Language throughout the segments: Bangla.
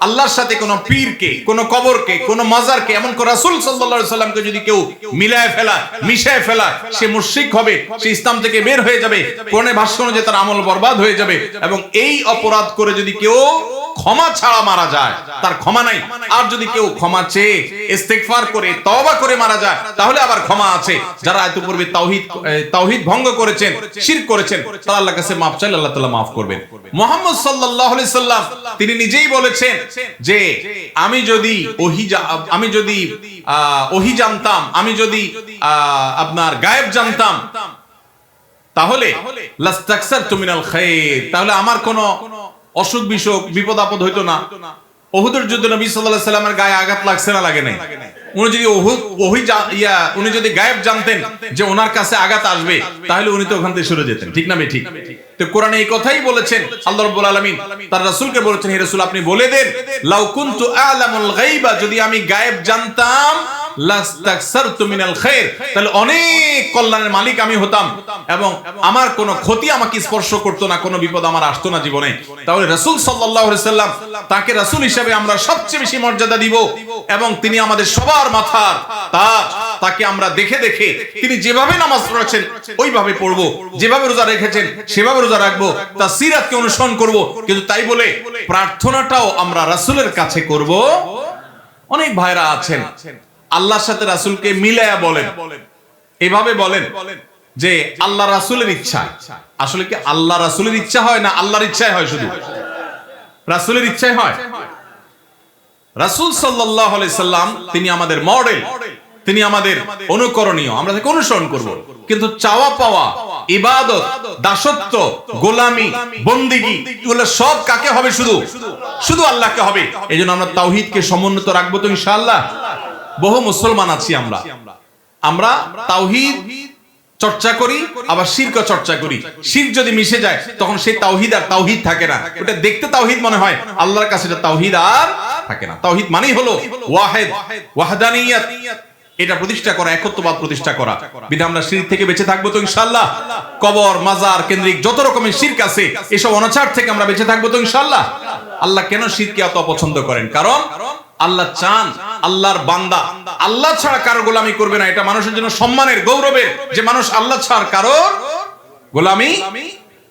আল্লাহর সাথে কোন পীরকে, কোন কবরকে, কোন মাজারকে, এমন কোন রাসূল সাল্লাল্লাহু সাল্লামকে যদি কেউ মিলায় ফেলা মিশায় ফেলা সে মুশরিক হবে, সে ইসলাম থেকে বের হয়ে যাবে কোরআনে ভাষ্য অনুযায়ী তার আমল বরবাদ হয়ে যাবে এবং এই অপরাধ করে যদি কেউ ক্ষমা ছাড়া মারা যায়, তার ক্ষমা নাই। আর যদি কেউ ক্ষমা চেয়ে ইস্তেগফার করে, তওবা করে মারা যায়, তাহলে আবার ক্ষমা আছে। যারা এত পূর্বে তাওহীদ তাওহীদ ভঙ্গ করেছেন, শিরক করেছেন, তারা আল্লাহর কাছে মাফ চাইলে আল্লাহ তাআলা মাফ করবেন। মুহাম্মদ সাল্লাল্লাহু আলাইহি সাল্লাম, তিনি নিজেই বলেছেন যে, আমি যদি ওহি আমি যদি ওহি জানতাম, আমি যদি আপনার গায়েব জানতাম, তাহলে, লাস্তাকসারতু মিনাল খায়র তাহলে আমার কোনো অসুখ বিসুখ, বিপদ আপদ হইতো না। ওহুদের যুদ্ধে নবী আলাইহি সাল্লামের গায়ে আঘাত লাগছে না লাগে নাই। উনি যদি ওহি ইয়া, উনি যদি গায়েব জানতেন যে ওনার কাছে আঘাত আসবে, তাহলে উনি তো ওখান থেকে সরে যেতেন। ঠিক না ঠিক তো কোরআনে এই কথাই বলেছেন আল্লাহ রাব্বুল আলামিন। তার রাসূলকে বলেছেন, হে রাসূল, আপনি বলে দেন, লাউ কুনতু আ'লামুল গায়বা যদি আমি গায়েব জানতাম আমার দেখে দেখে তিনি যেভাবে নামাজ পড়েছেন, ওইভাবে পড়ব। যেভাবে রোজা রেখেছেন, সেভাবে রোজা রাখব তার সিরাতকে অনুসরণ করব। কিন্তু তাই বলে প্রার্থনাটাও আমরা রাসূলের কাছে করব। অনেক ভাইরা আছেন আল্লাহর সাথে রাসূলকে মিলায়া বলেন। এভাবে বলেন যে আল্লাহ রাসূলের ইচ্ছা। আসলে কি আল্লাহ রাসূলের ইচ্ছা হয় না আল্লাহর ইচ্ছায় হয় শুধু? রাসূলের ইচ্ছায় হয়? রাসূল সাল্লাম, তিনি আমাদের মডেল, তিনি আমাদের অনুকরণীয়, আমরা তাকে অনুসরণ করব। কিন্তু চাওয়া পাওয়া, ইবাদত, দাসত্ব, গোলামি, বন্দিগি, এগুলো সব কাকে হবে শুধু? শুধু আল্লাহকে হবে। এজন্য আমরা তাওহিদকে সমুন্নত রাখব তো ইনশাআল্লাহ। বহু মুসলমান আছি আমরা। আমরা তাওহীদ চর্চা করি, আবার শিরক চর্চা করি। শির যদি মিশে যায়, তখন সেই তাওহীদ আর তাওহীদ থাকে না। ওটা দেখতে তাওহীদ মনে হয়, আল্লাহর কাছে এটা তাওহীদ আর থাকে না। তাওহীদ মানেই হলো ওয়াহিদ, ওয়াহদানিয়াত। এটা প্রতিষ্ঠা করা, একত্ববাদ প্রতিষ্ঠা করা। বিধা আমরা শির থেকে বেঁচে থাকব তো ইনশাআল্লাহ। কবর, মাজার, কেন্দ্রিক, যত রকমের শিরক আছে, এসব অনাচার থেকে আমরা বেঁচে থাকব তো ইনশাআল্লাহ। আল্লাহ কেন শিরকে এত অপছন্দ করেন? কারণ আল্লাহ চান আল্লাহর বান্দা। আল্লাহ ছাড়া কারও গোলামি করবে না। এটা মানুষের জন্য সম্মানের গৌরবের। যে মানুষ আল্লাহ ছাড়া কারোর গোলামি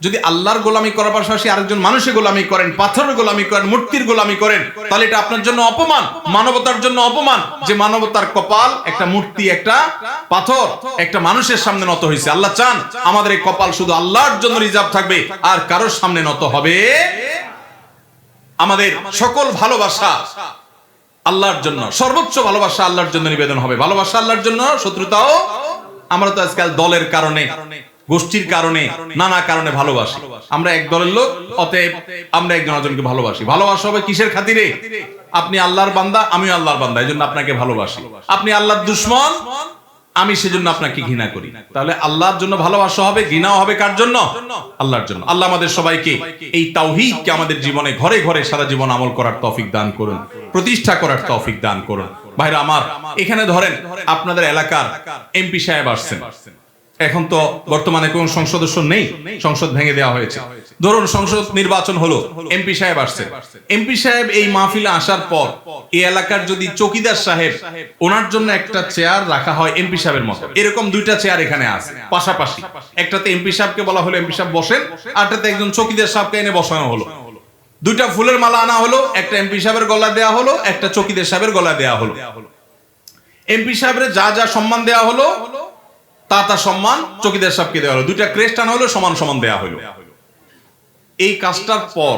যদি আল্লাহর গোলামি করার পাশাপাশি আরেকজন মানুষের গোলামি করেন, পাথরের গোলামি করেন, মূর্তির গোলামি করেন, তাহলে এটা আপনার জন্য অপমান। মানবতার জন্য অপমান। যে মানবতার কপাল একটা মূর্তি, একটা পাথর, একটা মানুষের সামনে নত হয়েছে। আল্লাহ চান আমাদের এই কপাল শুধু আল্লাহর জন্য রিজার্ভ থাকবে, আর কারোর সামনে নত হবে আমাদের সকল ভালোবাসা আল্লাহর জন্য। সর্বোচ্চ ভালোবাসা আল্লাহর জন্য নিবেদন হবে। ভালোবাসা আল্লাহর জন্য, শত্রুতাও আমরা তো আজকাল দলের কারণে, গোষ্ঠীর কারণে, নানা কারণে ভালোবাসি। আমরা এক দলের লোক, অতএব আমরা একজন একজনকে ভালোবাসি। ভালোবাসা হবে কিসের খাতিরে? আপনি আল্লাহর বান্দা, আমিও আল্লাহর বান্দা এই জন্য আপনাকে ভালোবাসি। আপনি আল্লাহর দুশ্মন আমি সেজন্য আপনাকে ঘৃণা করি। তাহলে আল্লাহর জন্য ভালোবাসা হবে, ঘৃণাও হবে কার জন্য? আল্লাহর জন্য। আল্লাহ আমাদের সবাইকে এই তাওহীদকে আমাদের জীবনে ঘরে ঘরে সারা জীবন আমল করার তৌফিক দান করুন, প্রতিষ্ঠা করার তৌফিক দান করুন। ভাইরা আমার, এখানে ধরেন আপনাদের এলাকার এমপি সাহেব আসছেন। এখন তো বর্তমানে কোন সংসদ নেই, সংসদ ভেঙে দেওয়া হয়েছে। ধরুন, সংসদ নির্বাচন হলো, এমপি সাহেব আসছে। এমপি সাহেব এই মাহফিলে আসার পর এই এলাকার যদি চকিদার সাহেব ওনার জন্য একটা চেয়ার রাখা হয় এমপি সাহেবের মতো। এরকম দুইটা চেয়ার এখানে আছে, পাশাপাশি। একটাতে এমপি সাহেবকে বলা হলো, এমপি সাহেব বসেন আরটাতে একজন চকিদার সাহেবকে এনে বসানো হলো। দুইটা ফুলের মালা আনা হলো, একটা এমপি সাহেবের গলা দেয়া হলো, একটা চকিদার সাহেবের গলা দেয়া হলো। এমপি সাহেবের যা যা সম্মান দেয়া হলো, তা তা সম্মান চকিদার সাহেবকে দেওয়া হলো। দুইটা ক্রেস্ট আনা হলো, সমান সমান দেয়া হলো। এই কাজটার পর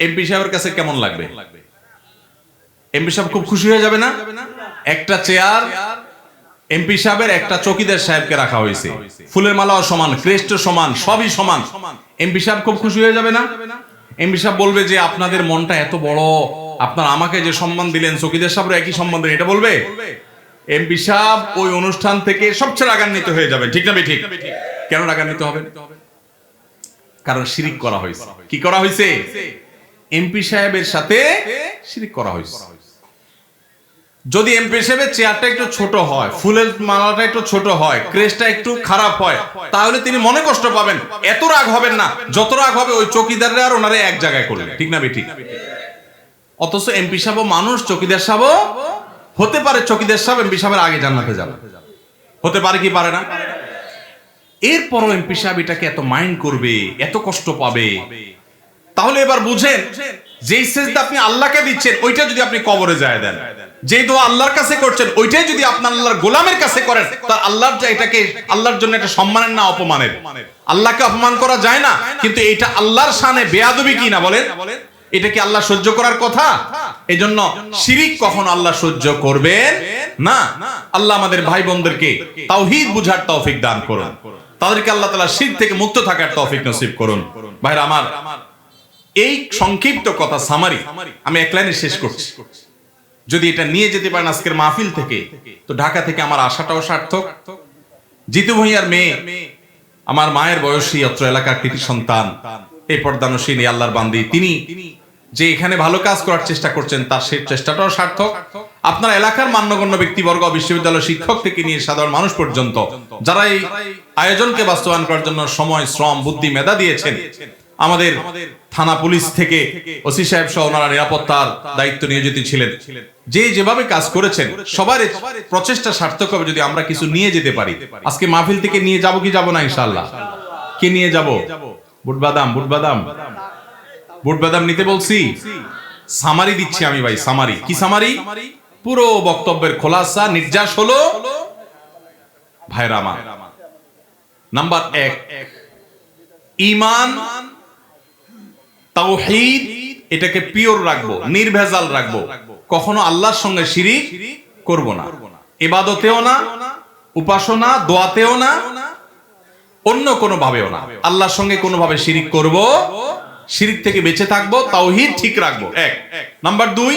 এমপি সাহেবের কাছে কেমন লাগবে? এমপি সাহেব খুব খুশি হয়ে যাবে না? একটা চেয়ার এমপি সাহেবের, একটা চকিদার সাহেবকে রাখা হয়েছে। ফুলের মালাও সমান ক্রেস্ট সমান, সবই সমান। এমপি সাহেব খুব খুশি হয়ে যাবে না? এমপি সাহেব বলবে যে, আপনাদের মনটা এত বড়, আপনার আমাকে যে সম্মান দিলেন, চকিদার সাহেবের একই সম্মান দিলেন, এটা বলবে? এমপি সাহেব ওই অনুষ্ঠান থেকে সবচেয়ে রাগান্বিত হয়ে যাবে ঠিক না ঠিক? কেন রাগান্বিত হবে কারণ শিরিক করা হয়েছে। কি করা হয়েছে? এমপি সাহেবের সাথে শিরিক করা হয়েছে। যদি এমপি সাহেবের চেয়ারটা একটু ছোট হয় ফুলের মালাটা একটু ছোট হয় ক্রেসটা একটু খারাপ হয় তাহলে তিনি মনে কষ্ট পাবেন। এত রাগ হবেন না। যত রাগ হবে ওই চকিদাররা আর ওনারে এক জায়গায় করলেন। ঠিক না বে ঠিক অথচ এমপি সাহেব মানুষ চকিদার সাহেব হতে পারে চকিদার সাহেব এমপি সাহেবের আগে জান্নাতে যাবে। হতে পারে কি পারে না? এরপরও এমপি সাহেব এটাকে এত মাইন্ড করবে, এত কষ্ট পাবে। তাহলে এবার বুঝেন, যেই সেজদা আপনি আল্লাহকে দিচ্ছেন, ওইটা যদি আপনি কবরে যায় দেন। যে দোয়া আল্লাহর কাছে করছেন, ওইটাই যদি আপনার আল্লাহর গোলামের কাছে করেন, তার আল্লাহর যে এটাকে, আল্লাহর জন্য এটা সম্মানের না অপমানের। আল্লাহকে অপমান করা যায় না, কিন্তু এটা আল্লাহর শানে বেয়াদবি কি না বলেন? এটা কি আল্লাহ সহ্য করার কথা? এই জন্য শিরিক কখন আল্লাহ সহ্য করবেন না। আল্লাহ আমাদের ভাই বোনদেরকে তাওহীদ বুঝার তৌফিক দান করুন। তাদেরকে আল্লাহ তালা শিরক থেকে মুক্ত থাকার তৌফিক নসিব করুন। ভাইরা, আমার এই সংক্ষিপ্ত কথা সামারি আমি এক লাইনে শেষ করছি। যদি এটা নিয়ে যেতে পারেন আজকের মাহফিল থেকে, তো ঢাকা থেকে আমার আশাটাও সার্থক। জিতু ভূঁইয়ার মেয়ে, আমার মায়ের বয়সী অত্র এলাকার কৃতি সন্তান, এই পর্দানসীন আল্লাহর বান্দি, তিনি যে এখানে ভালো কাজ করার চেষ্টা করছেন, তার সেই চেষ্টাটাও সার্থক। আপনার এলাকার মান্যগণ্য ব্যক্তিবর্গ বিশ্ববিদ্যালয় শিক্ষক থেকে নিয়ে সাধারণ মানুষ পর্যন্ত, যারা এই আয়োজনকে বাস্তবায়ন করার জন্য সময়, শ্রম, বুদ্ধি, মেধা দিয়েছেন, আমাদের থানা পুলিশ থেকে ওসি সাহেব সহ ওনারা নিরাপত্তার দায়িত্ব নিয়োজিত ছিলেন। যে যেভাবে কাজ করেছেন, সবার প্রচেষ্টা সার্থক হবে যদি আমরা কিছু নিয়ে যেতে পারি। আজকে মাহফিল থেকে নিয়ে যাব কি যাব না, ইনশাআল্লাহ। কে নিয়ে যাব? বুট বাদাম বুট বাদাম। বুট বাদাম নিতে বলছি? সামারি দিচ্ছি আমি ভাই, সামারি। কি সামারি? পুরো বক্তব্যের খোলাসা, নির্যাস হলো ভাইরা আমার নাম্বার এক, ইমান, তাওহীদ, এটাকে পিওর রাখব, নির্ভেজাল রাখব। কখনো আল্লাহর সঙ্গে শিরিক করব না। ইবাদতেও না, উপাসনা, দোয়াতেও না, অন্য কোনো ভাবেও না। আল্লাহর সঙ্গে কোনো ভাবে শিরিক করব, শিরিক থেকে বেঁচে থাকব, তাওহীদ ঠিক রাখব। এক। নাম্বার দুই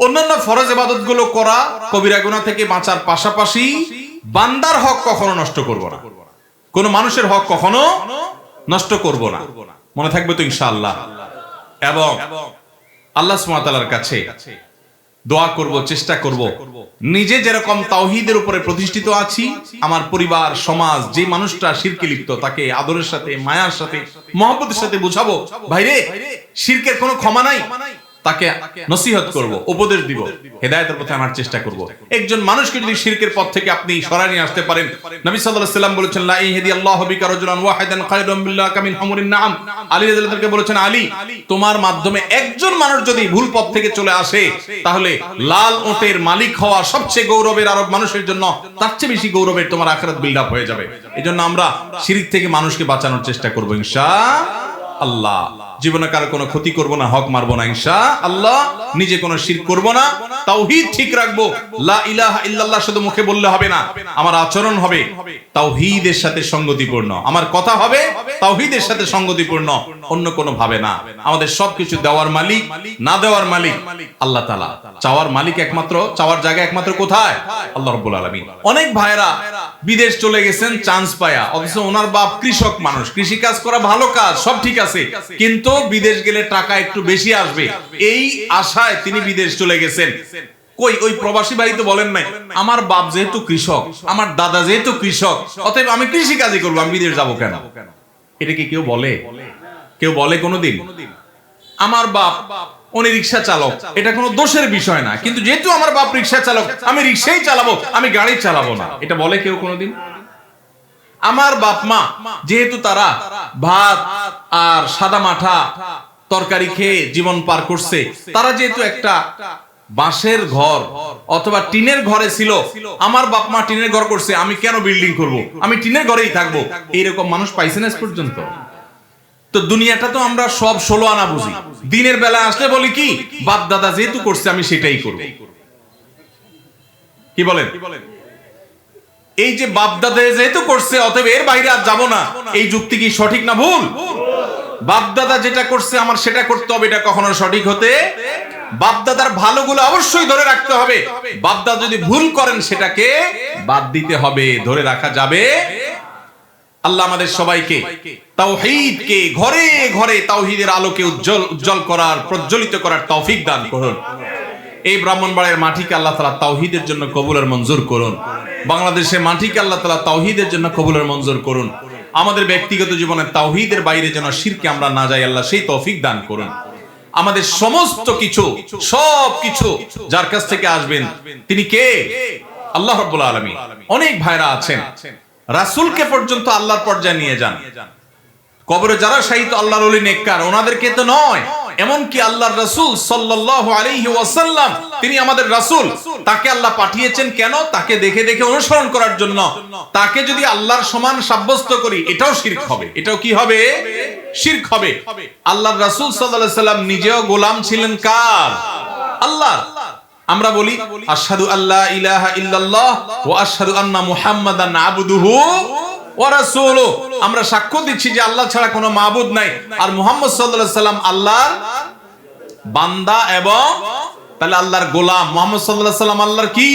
অন্যান্য ফরজ ইবাদতগুলো করা কবিরা গুনাহ থেকে বাঁচার পাশাপাশি বান্দার হক কখনো নষ্ট করব না। কোন মানুষের হক কখনো নষ্ট করব না। মনে থাকবে তো ইনশাআল্লাহ। এবং আল্লাহ তাআলার কাছে দোয়া করব, চেষ্টা করব, নিজে যেরকম তাওহীদের উপরে প্রতিষ্ঠিত আছি, আমার পরিবার, সমাজ, যে মানুষটা শিরকে লিপ্ত, তাকে আদরের সাথে, মায়ার সাথে, মহব্বতের সাথে বুঝাবো। ভাইরে, শিরকের কোনো ক্ষমা নাই? তাকে নসিহত করব, উপদেশ দিব, হেদায়েতের পথে আনার চেষ্টা করব। একজন মানুষকে যদি শিরকের পথ থেকে আপনি সরায় নিয়ে আসতে পারেন, নবী সাল্লাল্লাহু আলাইহি সাল্লাম বলেছেন, লা ইহদি আল্লাহু বিকা রাজুলান ওয়াহিদান খায়রুম বিল্লাহ কামিন হুমুরিন নাম আলী রাদিয়াল্লাহু তাআলাকে বলেছেন, আলী, তোমার মাধ্যমে একজন মানুষ যদি ভুল পথ থেকে চলে আসে, তাহলে লাল ওটের মালিক হওয়া সবচেয়ে গৌরবের আরব মানুষের জন্য তার চেয়ে বেশি গৌরবের তোমার আখিরাত বিল্ড আপ হয়ে যাবে। এজন্য আমরা শিরিক থেকে মানুষকে বাঁচানোর চেষ্টা করব ইনশাআল্লাহ জীবনে কারও কোনো ক্ষতি করব না, হক মারবো না ইনশা আল্লাহ নিজে কোনো শির করব না। তাওহীদ ঠিক রাখব। লা ইলাহা ইল্লাল্লাহ শুধু মুখে বললে হবে না। আমার আচরণ হবে। তাওহীদের সাথে সঙ্গতিপূর্ণ। আমার কথা হবে, তাওহীদের সাথে সঙ্গতিপূর্ণ। অন্য কোনো ভাবে না। আমাদের সবকিছু দেওয়ার মালিক, না দেওয়ার মালিক আল্লাহ তাআলা। চাওয়ার মালিক একমাত্র, চাওয়ার জায়গা একমাত্র কোথায়? আল্লাহ রাব্বুল আলামিন। অনেক ভাইরা বিদেশ চলে গেছেন, চান্স পায়া। অথচ ওনার বাপ কৃষক মানুষ। কৃষি কাজ করা ভালো কাজ, সব ঠিক আছে। কিন্তু বিদেশ গেলে টাকা একটু বেশি আসবে। এই আশায় তিনি বিদেশ চলে গেছেন। কই, ওই প্রবাসী ভাই তো বলেন নাই, আমার বাপ যেহেতু কৃষক, আমার দাদা যেহেতু কৃষক, অতএব আমি কৃষি কাজই করব, আমি বিদেশ যাব কেন? এটা কি কেউ বলে? কেউ বলে কোনোদিন? আমার বাপ উনি রিক্সা চালক, এটা কোনো দোষের বিষয় না, কিন্তু যেহেতু আমার বাপ রিক্সা চালক, আমি রিক্সাই চালাবো, আমি গাড়ি চালাবো না। এটা বলে কেউ কোনোদিন? আমার বাপ মা, যেহেতু তারা ভাত আর সাদা মাঠা তরকারি খেয়ে জীবন পার করছে, তারা যেহেতু একটা বাঁশের ঘর অথবা টিনের ঘরে ছিল, আমার বাপ মা টিনের ঘর করছে, আমি কেন বিল্ডিং করব? আমি টিনের ঘরেই থাকব। এইরকম মানুষ পাইছে না পর্যন্ত। তো দুনিয়াটা তো আমরা সব ষোলো আনা বুঝি। দিনের বেলা আসলে বলি কি, বাপ দাদা যেহেতু করছে, আমি সেটাই করব। কি বলেন? এই যে বাপদাদা যেহেতু করছে, অতএব এর বাইরে আর যাব না। এই যুক্তি কি সঠিক না ভুল? বাপদাদা যেটা করছে, আমার সেটা করতে হবে, এটা কখনো সঠিক হতে বাপদাদার ভালোগুলো অবশ্যই ধরে রাখতে হবে। বাপদাদা যদি ভুল করেন, সেটাকে বাদ দিতে হবে, ধরে রাখা যাবে। আল্লাহ আমাদের সবাইকে তাওহীদকে ঘরে ঘরে তাওহীদের আলোকে উজ্জ্বল উজ্জ্বল করার, প্রজ্বলিত করার তৌফিক দান করুন। এই ব্রাহ্মণবাড়ের মাটিকে আল্লাহ তালা তাওহীদের জন্য কবুলের মঞ্জুর করুন। বাংলাদেশে মাটিকে আল্লাহ তালা তাওহীদের জন্য কবুলের মঞ্জুর করুন। আমাদের ব্যক্তিগত জীবনে তাওহীদের বাইরে যেন শিরকে আমরা না যাই, আল্লাহ সেই তৌফিক দান করুন। আমাদের সমস্ত কিছু, সব কিছু যার কাছ থেকে আসবেন, তিনি কে? আল্লাহ রাব্বুল আলামিন। অনেক ভাইরা আছেন। রাসূলকে পর্যন্ত আল্লাহর পর্যায়ে নিয়ে যান। কবরে যারা শাহিদ, আল্লাহর ওলি নেককার, ওনাদেরকে তো নয়। এমনকি আল্লাহর রাসূল সাল্লাল্লাহু আলাইহি ওয়াসাল্লাম, তিনি আমাদের রাসূল। তাকে আল্লাহ পাঠিয়েছেন কেন? তাকে দেখে দেখে অনুসরণ করার জন্য। তাকে যদি আল্লাহর সমান সাব্যস্ত করি, এটাও শিরক হবে। এটাও কি হবে? শিরক হবে। আল্লাহর রাসূল সাল্লাল্লাহু আলাইহি সাল্লাম নিজেও গোলাম ছিলেন কার? আল্লাহ আমরা বলি, আশহাদু আল্লাহ ইলাহা ইল্লাল্লাহ ওয়া আশহাদু আন্না মুহাম্মাদান আবদুহু আমরা সাক্ষ্য দিচ্ছি যে আল্লাহ ছাড়া কোনো মাহবুদ নাই। আর মুহাম্মদ সাল্লাল্লাহু সাল্লাম আল্লাহর বান্দা এবং তাহলে আল্লাহর গোলাম। মুহাম্মদ সাল্লাল্লাহু সাল্লাম আল্লাহর কি?